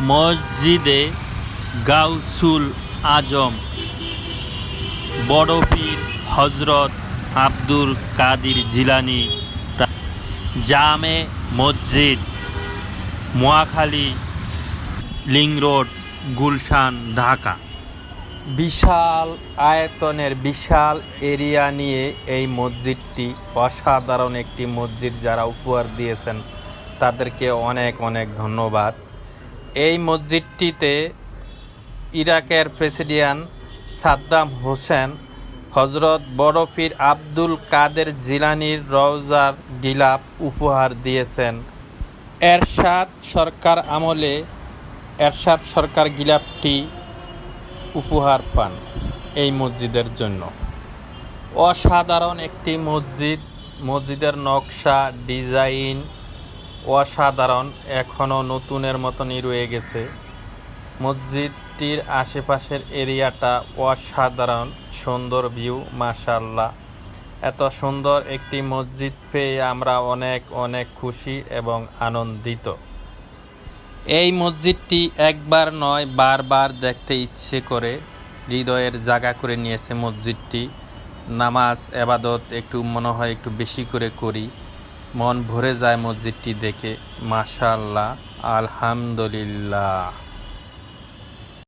মসজিদে গাউসুল আজম বড় পীর হজরত আব্দুল কাদির জিলানি, জামে মসজিদ, মোয়াখালী, লিং রোড, গুলশান, ঢাকা। বিশাল আয়তনের বিশাল এরিয়া নিয়ে এই মসজিদটি অসাধারণ একটি মসজিদ যারা উপহার দিয়েছেন, তাদেরকে অনেক অনেক ধন্যবাদ। এই মসজিদটিতে ইরাকের প্রেসিডেন্ট সাদ্দাম হোসেন হজরত বরফির আব্দুল কাদের জিলানির রওজার গিলাপ উপহার দিয়েছেন। এরশাদ সরকার আমলে এরশাদ সরকার গিলাপটি উপহার পান এই মসজিদের জন্য। অসাধারণ একটি মসজিদ, মসজিদের নকশা, ডিজাইন অসাধারণ, এখনও নতুনের মতনই রয়ে গেছে। মসজিদটির আশেপাশের এরিয়াটা অসাধারণ, সুন্দর ভিউ মাশাল্লাহ এত সুন্দর একটি মসজিদ পেয়ে আমরা অনেক অনেক খুশি এবং আনন্দিত। এই মসজিদটি একবার নয়, বারবার দেখতে ইচ্ছে করে হৃদয়ের জায়গা করে নিয়েছে মসজিদটি। নামাজ, এবাদত একটু মনে হয় একটু বেশি করে করি। মন ভরে যায় মসজিদটি দেখে। মাশাল্লাহ আলহামদুলিল্লাহ।